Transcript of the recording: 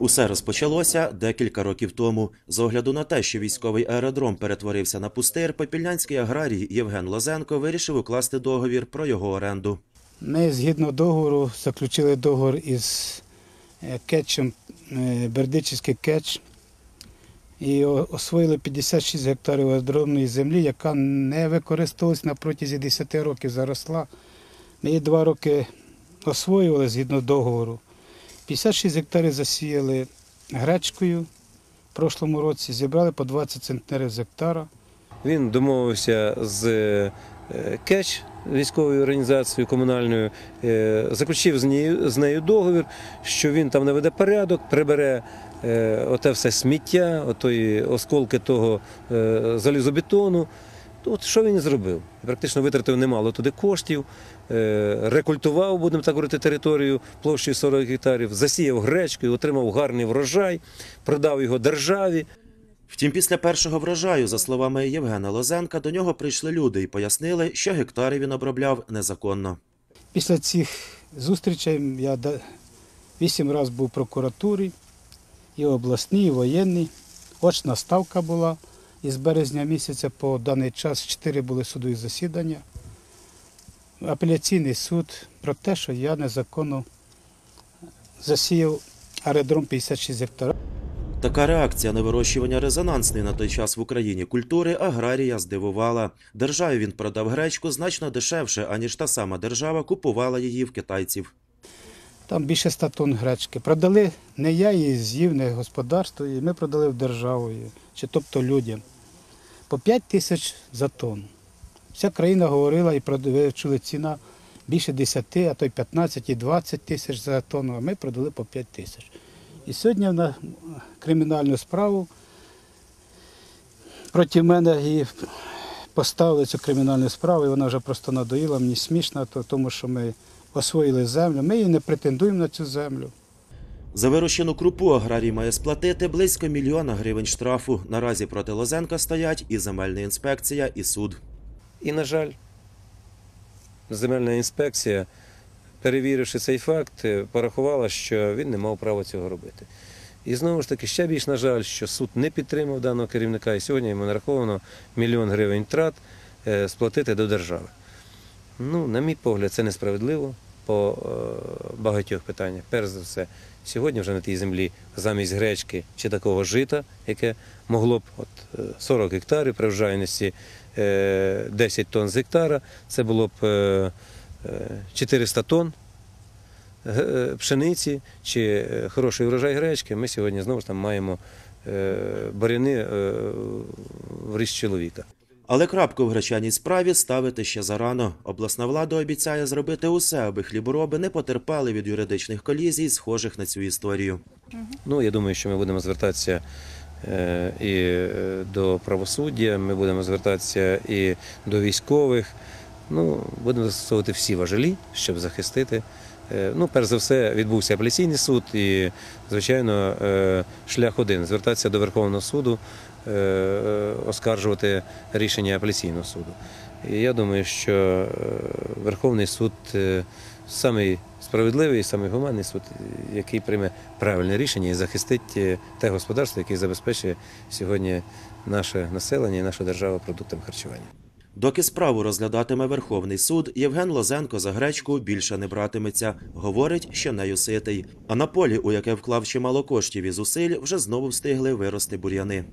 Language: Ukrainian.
Усе розпочалося декілька років тому. З огляду на те, що військовий аеродром перетворився на пустир, попільнянський аграрій Євген Лозенко вирішив укласти договір про його оренду. Ми згідно договору заключили договор із е, кетчем е, Бердичівський кетч і освоїли 56 гектарів аеродромної землі, яка не використовувалась на протязі 10 років, заросла. Ми її два роки освоювали згідно договору. 56 гектарів засіяли гречкою в прошлому році, зібрали по 20 центнерів з гектара. Він домовився з е, КЕЧ військовою організацією комунальною, е, заключив з нею, договір, що він там наведе порядок, прибере е, оте все сміття, отої осколки того залізобетону. От що він зробив? Практично витратив немало туди коштів, е, рекультував, будемо так говорити, територію площею 40 гектарів, засіяв гречкою, отримав гарний врожай, продав його державі. Втім, після першого врожаю, за словами Євгена Лозенка, до нього прийшли люди і пояснили, що гектари він обробляв незаконно. Після цих зустрічей я вісім разів був в прокуратурі, і обласній, і воєнній. Очна ставка була. І з березня місяця по даний час чотири були судові засідання. Апеляційний суд про те, що я незаконно засіяв аеродром 56 гектарів. Така реакція на вирощування резонансної на той час в Україні культури аграрія здивувала. Державі він продав гречку значно дешевше, аніж та сама держава купувала її в китайців. Там більше ста тонн гречки. Продали не я її з'їв, не господарство, її, ми продали в державу, її, чи тобто людям. По 5 тисяч за тонн. Вся країна говорила і чули ціна більше 10, а то й 15 і 20 тисяч за тонну, а ми продали по 5 тисяч. І сьогодні на кримінальну справу проти мене і поставили цю кримінальну справу, і вона вже просто надоїла мені смішно, тому що ми освоїли землю. Ми її не претендуємо на цю землю. За вирощену крупу аграрій має сплатити близько мільйона гривень штрафу. Наразі проти Лозенка стоять і земельна інспекція, і суд. І, на жаль, земельна інспекція, перевіривши цей факт, е, порахувала, що він не мав права цього робити. І знову ж таки, ще більш на жаль, що суд не підтримав даного керівника, і сьогодні йому нараховано мільйон гривень трат е, сплатити до держави. Ну, на мій погляд, це несправедливо по е, багатьох питаннях. Перш за все, сьогодні вже на тій землі замість гречки чи такого жита, яке могло б от, е, 40 гектарів при врожайності е, 10 тонн з гектара, це було б е, е, 400 тонн е, пшениці чи е, хороший врожай гречки. Ми сьогодні знову ж там маємо е, буряни е, в ріст чоловіка. Але крапку в гречаній справі ставити ще зарано. Обласна влада обіцяє зробити усе, аби хлібороби не потерпали від юридичних колізій, схожих на цю історію. Ну, я думаю, що ми будемо звертатися е, і е, до правосуддя, ми будемо звертатися і до військових. Ну, будемо застосовувати всі важелі, щоб захистити. Е, Ну, перш за все, відбувся апеляційний суд, і, звичайно, е, шлях один звертатися до Верховного суду, е, оскаржувати рішення апеляційного суду. І я думаю, що Верховний суд самий справедливий, самий гуманний суд, який прийме правильне рішення і захистить те господарство, яке забезпечує сьогодні наше населення і нашу державу продуктами харчування. Доки справу розглядатиме Верховний суд, Євген Лозенко за гречку більше не братиметься. Говорить, що нею ситий. А на полі, у яке вклав чимало коштів і зусиль, вже знову встигли вирости бур'яни.